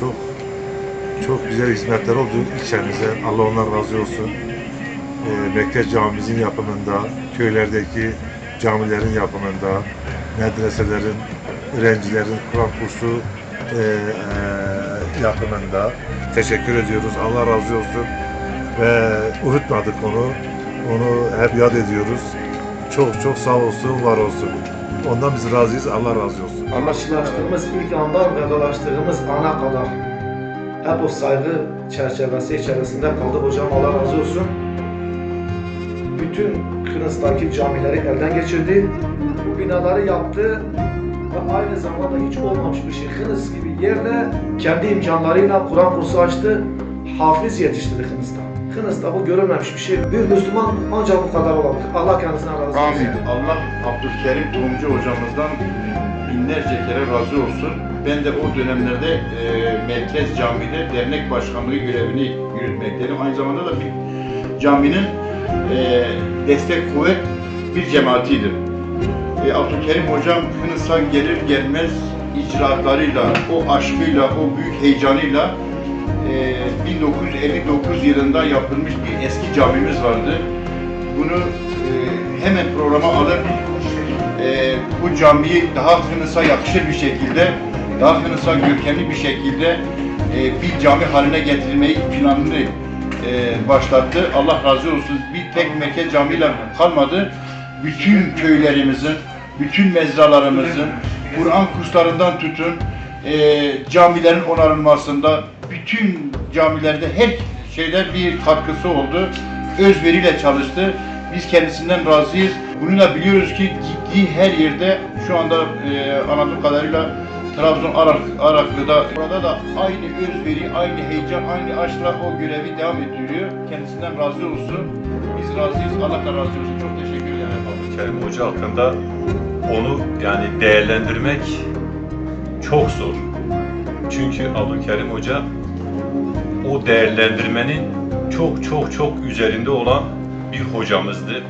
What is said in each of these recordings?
çok çok güzel hizmetler oldu ilçemize. Allah ondan razı olsun. E, Mekke camimizin yapımında, köylerdeki camilerin yapımında, medreselerin, öğrencilerin Kur'an kursu e, e, yapımında teşekkür ediyoruz. Allah razı olsun. Ve unutmadık onu. Onu hep yad ediyoruz. Çok çok sağ olsun, var olsun. Ondan biz razıyız. Allah razı olsun. Anlaşılaştığımız ilk andan vedalaştığımız ana kadar hep o saygı çerçevesi içerisinde kaldı. Hocam Allah razı olsun. Bütün Kıbrıs'taki camileri elden geçirdi. Bu binaları yaptı ve aynı zamanda hiç olmamış bir şey. Kıbrıs gibi yerde kendi imkanlarıyla Kur'an kursu açtı. Hafız yetiştirdi Kıbrıs'ta. Kıbrıs'ta bu görülmemiş bir şey. Bir Müslüman ancak bu kadar olabilir. Allah kendisine razı olsun. Amin. Allah Abdülkerim Tohumcu hocamızdan binlerce kere razı olsun. Ben de o dönemlerde e, Merkez Cami'de dernek başkanlığı görevini yürütmekteydim. Aynı zamanda da bir caminin e, destek kuvvet bir cemaatiydim. E, Abdülkerim hocam Kınıs'a gelir gelmez icraatlarıyla, o aşkıyla, o büyük heyecanıyla e, 1959 yılında yapılmış bir eski camimiz vardı. Bunu e, hemen programa alıp e, bu camiyi daha Kınıs'a yakışır bir şekilde, daha Kınıs'a görkemli bir şekilde e, bir cami haline getirmeyi planını e, başlattı. Allah razı olsun. Bir tek merkez camiyle kalmadı. Bütün köylerimizin, bütün mezralarımızın, Kur'an kurslarından tutun, e, camilerin onarılmasında, bütün camilerde her şeyde bir katkısı oldu. Özveriyle çalıştı. Biz kendisinden razıyız. Bununla biliyoruz ki gittiği her yerde şu anda e, anladığım kadarıyla Trabzon Arak, Araklı'da burada da aynı özveri, aynı heyecan, aynı aşkla o görevi devam ettiriyor. Kendisinden razı olsun. Biz razıyız. Allah da razı olsun. Çok teşekkür ederim. Kerim Hoca hakkında onu yani değerlendirmek çok zor. Çünkü Abdülkerim Hoca o değerlendirmenin çok çok çok üzerinde olan bir hocamızdı.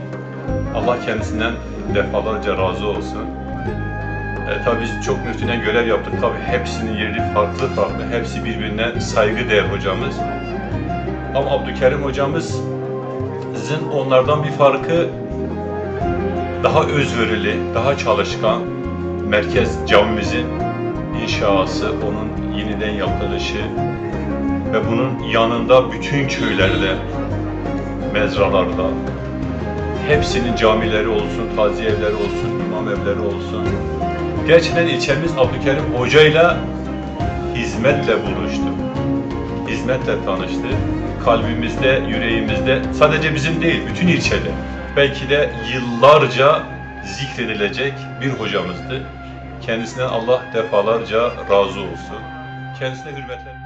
Allah kendisinden defalarca razı olsun. E, tabii biz çok müftüne görev yaptık. Tabii hepsinin yeri farklı farklı. Hepsi birbirine saygı değer hocamız. Ama Abdülkerim hocamızın onlardan bir farkı daha özverili, daha çalışkan merkez camimizin inşası, onun yeniden yapılışı ve bunun yanında bütün köylerde, mezralarda, hepsinin camileri olsun, taziye evleri olsun, imam evleri olsun. Gerçekten ilçemiz Abdülkerim Hoca'yla hizmetle buluştu. Hizmetle tanıştı. Kalbimizde, yüreğimizde, sadece bizim değil, bütün ilçede. Belki de yıllarca zikredilecek bir hocamızdı. Kendisinden Allah defalarca razı olsun. Kendisine hürmetler.